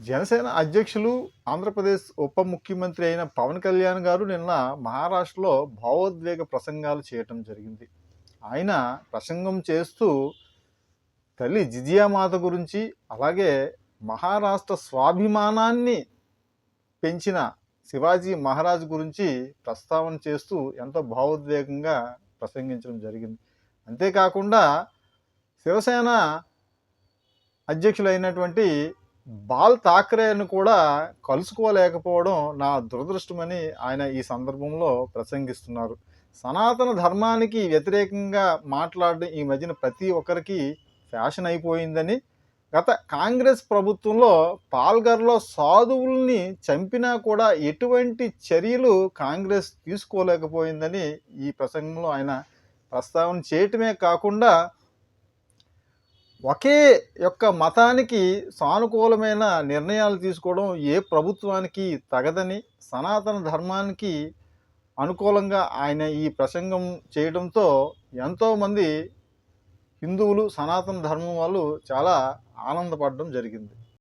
జనసేన అధ్యక్షులు ఆంధ్రప్రదేశ్ ఉప ముఖ్యమంత్రి అయిన పవన్ కళ్యాణ్ గారు నిన్న మహారాష్ట్రలో భావోద్వేగ ప్రసంగాలు చేయటం జరిగింది. ఆయన ప్రసంగం చేస్తూ తల్లి జిజియామాత గురించి అలాగే మహారాష్ట్ర స్వాభిమానాన్ని పెంచిన శివాజీ మహారాజ్ గురించి ప్రస్తావన చేస్తూ ఎంతో భావోద్వేగంగా ప్రసంగించడం జరిగింది. అంతేకాకుండా శివసేన అధ్యక్షులైనటువంటి బాల్ థాక్రేను కూడా కలుసుకోలేకపోవడం నా దురదృష్టమని ఆయన ఈ సందర్భంలో ప్రసంగిస్తున్నారు. సనాతన ధర్మానికి వ్యతిరేకంగా మాట్లాడడం ఈ మధ్యన ప్రతి ఒక్కరికి ఫ్యాషన్ అయిపోయిందని గత కాంగ్రెస్ ప్రభుత్వంలో పాల్గర్లో సాధువుల్ని చంపినా కూడా ఎటువంటి చర్యలు కాంగ్రెస్ తీసుకోలేకపోయిందని ఈ ప్రసంగంలో ఆయన ప్రస్తావన చేయటమే కాకుండా ఒకే యొక్క మతానికి సానుకూలమైన నిర్ణయాలు తీసుకోవడం ఏ ప్రభుత్వానికి తగదని సనాతన ధర్మానికి అనుకూలంగా ఆయన ఈ ప్రసంగం చేయడంతో ఎంతోమంది హిందువులు సనాతన ధర్మం వాళ్ళు చాలా ఆనందపడడం జరిగింది.